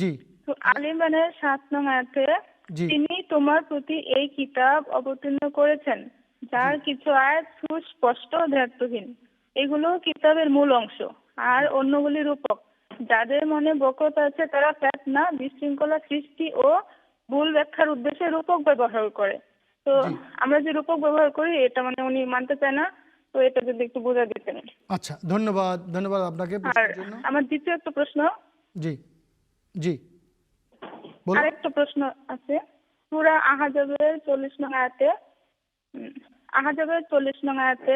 জি। তো আলী সাত নং আয়াতে তিনি তোমার প্রতি এই কিতাব অবতীর্ণ করেছেন যার কিছু আয়াত সুস্পষ্ট ও ধ্যাত্তহীন এগুলো কিতাবের মূল অংশ আর অন্যগুলি রূপক। যাদের মনে বকত আছে তারা বিশৃঙ্খলা সৃষ্টি ও ভুল ব্যাখ্যার উদ্দেশ্যে রূপক ব্যবহার করে। তো আমরা যে রূপক ব্যবহার করি এটা মানে উনি মানতে চায় না তো এটা যদি একটু বোঝা দিতেন আচ্ছা ধন্যবাদ ধন্যবাদ আপনাকে আর আমার দ্বিতীয় একটা প্রশ্ন। জি। জি। আরেকটা প্রশ্ন আছে। আহাজাবের চল্লিশ নং আয়াতে আহাজাবের চল্লিশ নং আয়াতে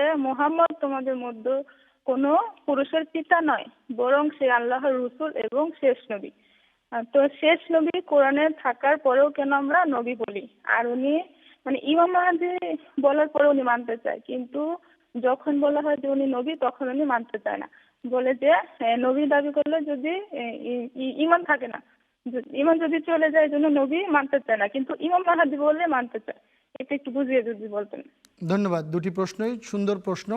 তোমাদের মধ্যে কোনো পুরুষের পিতা নয়, বরং সে আল্লাহর রসুল এবং শেষ নবী। তো শেষ নবী কোরআনে থাকার পরেও কেন আমরা নবী বলি? আর উনি মানে ইমাম মাহাদি বলার পরে উনি মানতে চায়, কিন্তু যখন বলা হয় যে উনি নবী, তখন উনি মানতে চায় না। বলে যে নবী দাবি করলে যদি ইমান থাকে না। ইমান যদি চলে যায় এই জন্য নবী মানতে চায় না। কিন্তু ইমাম মাহাদি বললে মানতে চায়। এটা একটু বুঝিয়ে যদি বলতেন। ধন্যবাদ। দুটি প্রশ্নই সুন্দর প্রশ্ন।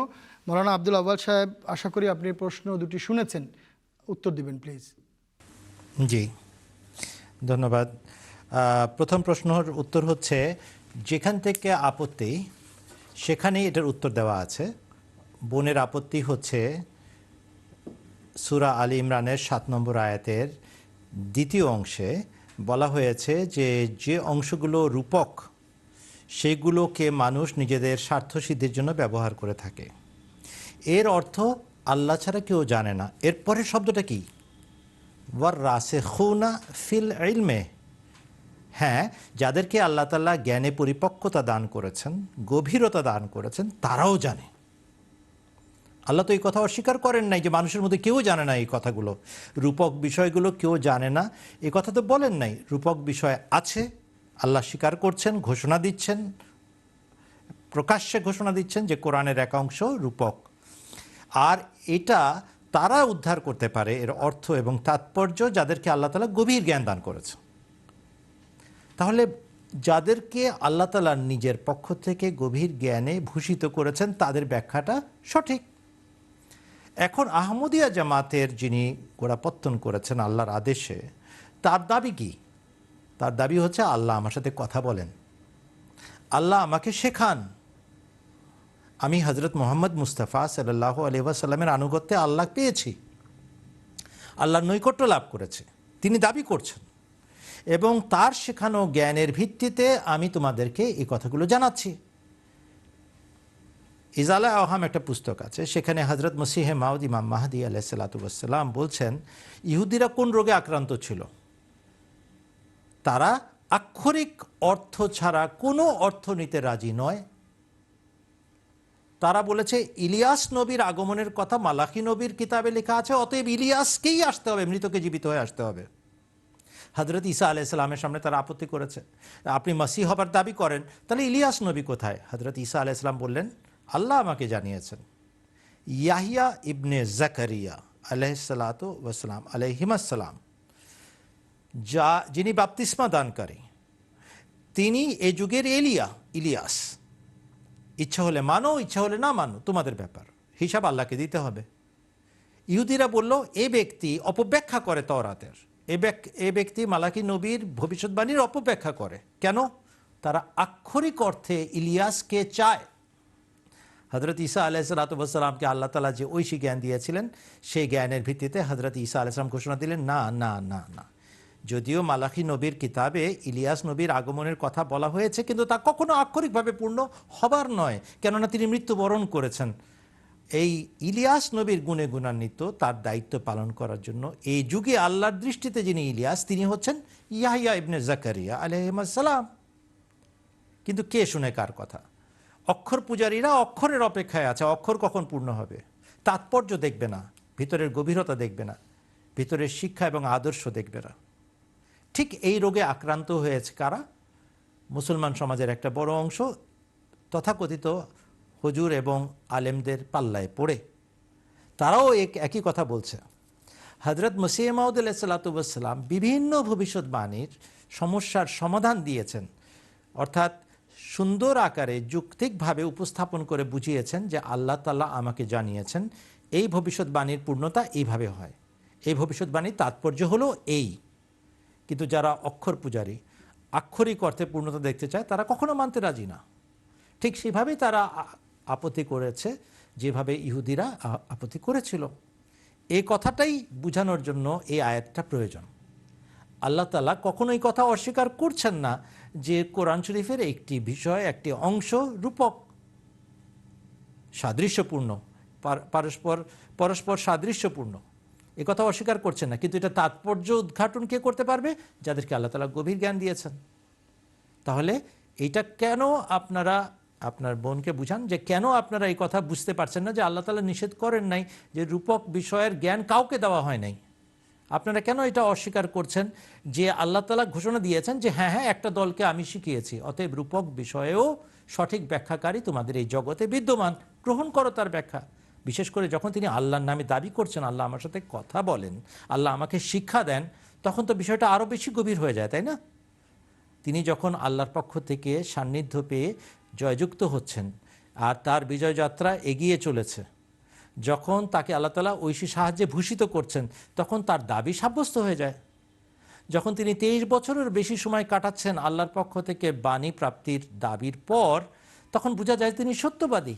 মৌলানা আব্দুল আব্বাল সাহেব আশা করি আপনি প্রশ্ন দুটি শুনেছেন। উত্তর দিবেন প্লিজ। জি। ধন্যবাদ। প্রথম প্রশ্নর উত্তর হচ্ছে যেখান থেকে আপত্তি সেখানেই এটার উত্তর দেওয়া আছে। বোনের আপত্তি হচ্ছে সুরা আলী ইমরানের সাত নম্বর আয়াতের দ্বিতীয় অংশে বলা হয়েছে যে যে অংশগুলো রূপক, সেগুলোকে মানুষ নিজেদের স্বার্থ সিদ্ধির জন্য ব্যবহার করে থাকে। এর অর্থ আল্লাহ ছাড়া কেউ জানে না। এরপরের শব্দটা কি? ওয়ার রাসেখুনা ফিল ইলমে। হ্যাঁ যাদেরকে আল্লাহ তাল্লাহ জ্ঞানে পরিপক্কতা দান করেছেন, গভীরতা দান করেছেন, তারাও জানে। আল্লাহ তো এই কথা অস্বীকার করেন নাই যে মানুষের মধ্যে কেউ জানে না এই কথাগুলো। রূপক বিষয়গুলো কেউ জানে না। এ কথা তো বলেন নাই। রূপক বিষয় আছে। আল্লাহ স্বীকার করছেন, ঘোষণা দিচ্ছেন, প্রকাশ্যে ঘোষণা দিচ্ছেন যে কোরআনের এক অংশ রূপক। আর এটা তারা উদ্ধার করতে পারে এর অর্থ এবং তাৎপর্য যাদেরকে আল্লাহ তালা গভীর জ্ঞান দান করেছে তাহলে যাদেরকে আল্লাহ তালা নিজের পক্ষ থেকে গভীর জ্ঞানে ভূষিত করেছেন, তাদের ব্যাখ্যাটা সঠিক। এখন আহমদিয়া জামাতের যিনি গোড়াপত্তন করেছেন আল্লাহর আদেশে, তার দাবি কি? তার দাবি হচ্ছে আল্লাহ আমার সাথে কথা বলেন। আল্লাহ আমাকে শেখান। আমি হজরত মোহাম্মদ মুস্তাফা সাল্লাহ আলহামের আনুগত্যে আল্লাহ পেয়েছি। আল্লাহর নৈকট্য লাভ করেছে। তিনি দাবি করছেন। এবং তার শেখানো জ্ঞানের ভিত্তিতে আমি তোমাদেরকে এই কথাগুলো জানাচ্ছি। ইজালা আহাম একটা পুস্তক আছে, সেখানে হজরত মসিহে মাউদ, ইমাম মাহাদি আলাহ সাল্লাতুসাল্লাম বলছেন, ইহুদিরা কোন রোগে আক্রান্ত ছিল? তারা আক্ষরিক অর্থ ছাড়া কোনো অর্থ নিতে রাজি নয়। তারা বলেছে, ইলিয়াস নবীর আগমনের কথা মালাকি নবীর কিতাবে লেখা আছে, অতএব ইলিয়াসকেই আসতে হবে, মৃতকে জীবিত হয়ে আসতে হবে। হজরত ঈসা আলাইসাল্লামের সামনে তারা আপত্তি করেছে, আপনি মাসি হবার দাবি করেন, তাহলে ইলিয়াস নবী কোথায়? হজরত ঈসা আলাইসাল্লাম বললেন আল্লাহ আমাকে জানিয়েছেন। ইয়াহিয়া ইবনে জাকারিয়া আলহিসাল্লাত ওয়াসালাম আলহিমাসাল্লাম যা যিনি বাপ্তিস্মা দানকারী, তিনি এ যুগের এলিয়া, ইলিয়াস। ইচ্ছা হলে মানো, ইচ্ছা হলে না মানো, তোমাদের ব্যাপার। হিসাব আল্লাহকে দিতে হবে। ইহুদিরা বলল, এ ব্যক্তি অপব্যাখ্যা করে ব্যক- এ ব্যক্তি মালাকি নবীর ভবিষ্যৎবাণীর অপব্যাখ্যা করে। কেন? তারা আক্ষরিক অর্থে ইলিয়াসকে চায়। হজরত ঈসা আলাইসালাতামকে আল্লাহ তালা যে ঐশী জ্ঞান দিয়েছিলেন, সেই জ্ঞানের ভিত্তিতে হজরত ঈসা আলাইসলাম ঘোষণা দিলেন, না না না না। যদিও মালাকি নবীর কিতাবে ইলিয়াস নবীর আগমনের কথা বলা হয়েছে, কিন্তু তা কখনো আক্ষরিকভাবে পূর্ণ হবার নয়। কেননা তিনি মৃত্যুবরণ করেছেন। এই ইলিয়াস নবীর গুণে গুণান্বিত তার দায়িত্ব পালন করার জন্য এই যুগে আল্লাহর দৃষ্টিতে যিনি ইলিয়াস, তিনি হচ্ছেন ইয়াহিয়া ইবনে জাকারিয়া আলহিমাসাল্লাম কিন্তু কে শুনে কার কথা? অক্ষর পূজারীরা অক্ষরের অপেক্ষায় আছে, অক্ষর কখন পূর্ণ হবে? তাৎপর্য দেখবে না, ভিতরের গভীরতা দেখবে না, ভিতরের শিক্ষা এবং আদর্শ দেখবে না। ঠিক এই রোগে আক্রান্ত হয়েছে কারা? মুসলমান সমাজের একটা বড় অংশ তথাকথিত হুজুর এবং আলেমদের পাল্লায় পড়ে। তারাও এক, একই কথা বলছে। হজরত মসিহ মাউদ বিভিন্ন ভবিষ্যৎবাণীর সমস্যার সমাধান দিয়েছেন। অর্থাৎ সুন্দর আকারে যুক্তিকভাবে উপস্থাপন করে বুঝিয়েছেন যে আল্লাহ তাল্লাহ আমাকে জানিয়েছেন, এই ভবিষ্যৎবাণীর পূর্ণতা এইভাবে হয়। এই ভবিষ্যৎবাণীর তাৎপর্য হলো এই। কিন্তু যারা অক্ষর পূজারী, আক্ষরিক অর্থে পূর্ণতা দেখতে চায়, তারা কখনো মানতে রাজি না। ঠিক সেভাবেই তারা আপত্তি করেছে, যেভাবে ইহুদিরা আপত্তি করেছিল। এই কথাটাই বোঝানোর জন্য এই আয়াতটা প্রয়োজন। আল্লাহ তালা কখনো এই কথা অস্বীকার করছেন না যে কোরআন শরীফের একটি বিষয়, একটি অংশ রূপক, সাদৃশ্যপূর্ণ, পার- পরস্পর পরস্পর সাদৃশ্যপূর্ণ। এ কথা অস্বীকার করছেন না, কিন্তু এটা তাৎপর্য উদ্ঘাটন কে করতে পারবে? যাদেরকে আল্লাহ তালা গভীর জ্ঞান দিয়েছেন। তাহলে এটা কেন আপনারা, আপনার বোনকে বুঝান যে কেন আপনারা এই কথা বুঝতে পারছেন না যে আল্লাহ তালা নিষেধ করেন নাই যে রূপক বিষয়ের জ্ঞান কাউকে দেওয়া হয় নাই? আপনারা কেন এটা অস্বীকার করছেন? যে আল্লাহ তালা ঘোষণা দিয়েছেন যে হ্যাঁ হ্যাঁ একটা দলকে আমি শিখিয়েছি। অতএব রূপক বিষয়েও সঠিক ব্যাখ্যাকারী তোমাদের এই জগতে বিদ্যমান। গ্রহণ করো তার ব্যাখ্যা। বিশেষ করে যখন তিনি আল্লাহর নামে দাবি করছেন, আল্লাহ আমার সাথে কথা বলেন, আল্লাহ আমাকে শিক্ষা দেন, তখন তো বিষয়টা আরও বেশি গভীর হয়ে যায়, তাই না? তিনি যখন আল্লাহর পক্ষ থেকে সান্নিধ্য পেয়ে জয়যুক্ত হচ্ছেন, আর তার বিজয় যাত্রা এগিয়ে চলেছে। যখন তাকে আল্লাহ তালা ঐশী সাহায্যে ভূষিত করছেন, তখন তার দাবি সাব্যস্ত হয়ে যায়। যখন তিনি তেইশ বছরের বেশি সময় কাটাচ্ছেন আল্লাহর পক্ষ থেকে বাণী প্রাপ্তির দাবির পর, তখন বোঝা যায় তিনি সত্যবাদী।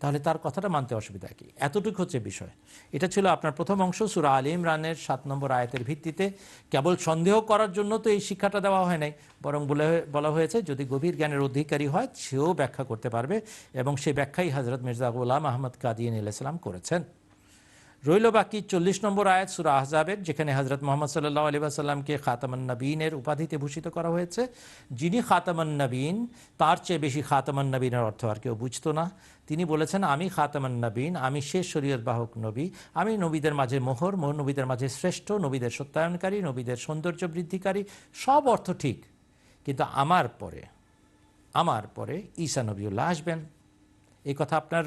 তাহলে তার কথাটা মানতে অসুবিধা কি? এতটুকু হচ্ছে বিষয়। এটা ছিল আপনার প্রথম অংশ, সুরা আলী ইমরানের সাত নম্বর আয়তের ভিত্তিতে। কেবল সন্দেহ করার জন্য তো এই শিক্ষাটা দেওয়া হয় নাই, বরং বলে বলা হয়েছে, যদি গভীর জ্ঞানের অধিকারী হয়, সেও ব্যাখ্যা করতে পারবে এবং সেই ব্যাখ্যাই হজরত মির্জা গোলাম আহমদ কাদিয়ান ইসলাম করেছেন। রইল বাকি চল্লিশ নম্বর আয়াত সুরা আহজাবের, যেখানে হজরত মোহাম্মদ সাল্লাহ আলী আসাল্লামকে খাতামান নবীনের উপাধিতে ভূষিত করা হয়েছে। যিনি খাতামান নবীন, তার চেয়ে বেশি খাতামান নবীনের অর্থ আর কেউ বুঝতো না। তিনি বলেছেন, আমি খাতামান নবীন, আমি শেষ শরীয়ত বাহক নবী। আমি নবীদের মাঝে মোহর মোহর নবীদের মাঝে শ্রেষ্ঠ, নবীদের সত্যায়নকারী, নবীদের সৌন্দর্য বৃদ্ধিকারী, সব অর্থ ঠিক। কিন্তু আমার পরে আমার পরে ঈসা নবীউল্লাহ আসবেন। এই কথা আপনার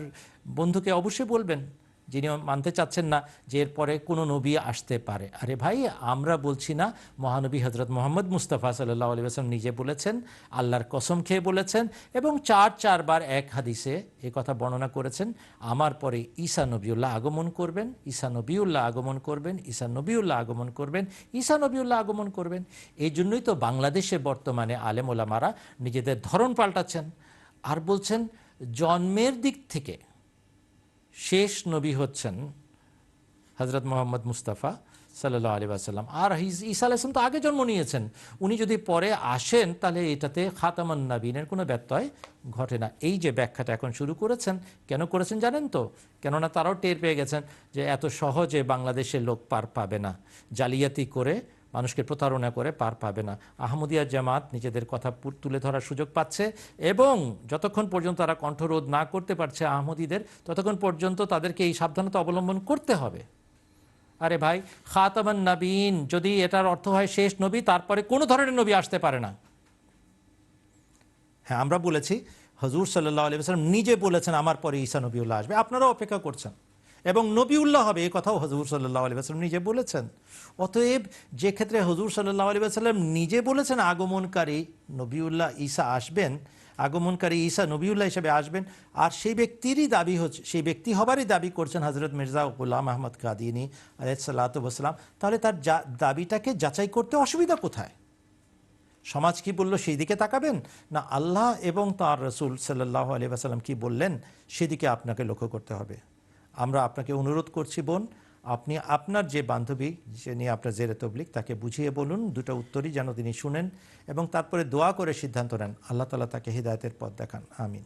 বন্ধুকে অবশ্যই বলবেন। যিনি মানতে চাচ্ছেন না যে এরপরে কোনো নবী আসতে পারে। আরে ভাই, আমরা বলছি না, মহানবী হজরত মোহাম্মদ মুস্তাফা সাল্লাহ আলী আসলাম নিজে বলেছেন, আল্লাহর কসম খেয়ে বলেছেন এবং চার চারবার এক হাদিসে এ কথা বর্ণনা করেছেন, আমার পরে ঈসা নবীউল্লাহ আগমন করবেন, ঈসা নবীউল্লাহ আগমন করবেন, ঈসা নবীউল্লাহ আগমন করবেন, ঈসা নবীউল্লাহ আগমন করবেন। এই জন্যই তো বাংলাদেশে বর্তমানে আলেম ওলামারা নিজেদের ধরন পাল্টাচ্ছেন। আর বলছেন, জন্মের দিক থেকে শেষ নবী হচ্ছেন হজরত মোহাম্মদ মুস্তাফা সাল্লাহ আলী আসাল্লাম আর ঈসা আলাইসলাম তো আগে জন্ম নিয়েছেন। উনি যদি পরে আসেন, তাহলে এটাতে খাতামান নাবিনের কোনো ব্যত্যয় ঘটে না। এই যে ব্যাখ্যাটা এখন শুরু করেছেন, কেন করেছেন জানেন তো? কেননা তারাও টের পেয়ে গেছেন যে এত সহজে বাংলাদেশের লোক পার পাবে না। জালিয়াতি করে মানুষকে প্রতারণা করে পার পাবে না। আহমদিয়া জামাত নিজেদের কথা তুলে ধরার সুযোগ পাচ্ছে এবং যতক্ষণ পর্যন্ত তারা কণ্ঠরোধ না করতে পারছে আহমদীদের, ততক্ষণ পর্যন্ত তাদেরকে এই সাবধানতা অবলম্বন করতে হবে। আরে ভাই, খাতামান নবীন যদি এটার অর্থ হয় শেষ নবী, তারপরে কোনো ধরনের নবী আসতে পারে না। হ্যাঁ আমরা বলেছি, হজুর সাল্লাহ আলী সাল্লাম নিজে বলেছেন, আমার পরে ঈসা নবীউল্লাহ আসবে। আপনারাও অপেক্ষা করছেন। এবং নবীউল্লাহ হবে এই কথাও হজুর সাল্লাহ আলী সাল্লাম নিজে বলেছেন। অতএব যে ক্ষেত্রে হজুর সাল্লাহ আলী সাল্লাম নিজে বলেছেন আগমনকারী নবীউল্লাহ ঈসা আসবেন, আগমনকারী ঈসা নবীউল্লাহ হিসেবে আসবেন, আর সেই ব্যক্তিরই দাবি হচ্ছে, সেই ব্যক্তি হবারই দাবি করছেন হজরত মির্জা গুলাম আহমদ কাদিনী আলাইসাল্লাতাম তাহলে তার যা- দাবিটাকে যাচাই করতে অসুবিধা কোথায়? সমাজ কি বলল, সেই দিকে তাকাবেন? না, আল্লাহ এবং তার রসুল সাল্লাহ আলী আসাল্লাম কি বললেন, সেদিকে আপনাকে লক্ষ্য করতে হবে। আমরা আপনাকে অনুরোধ করছি, বোন, আপনি আপনার যে বান্ধবী যে নিয়ে আপনার জেরে তবলিক তাকে বুঝিয়ে বলুন, দুটো উত্তরই যেন তিনি শুনেন এবং তারপরে দোয়া করে সিদ্ধান্ত নেন। আল্লাহ তালা তাকে হৃদায়তের পথ দেখান। আমিন।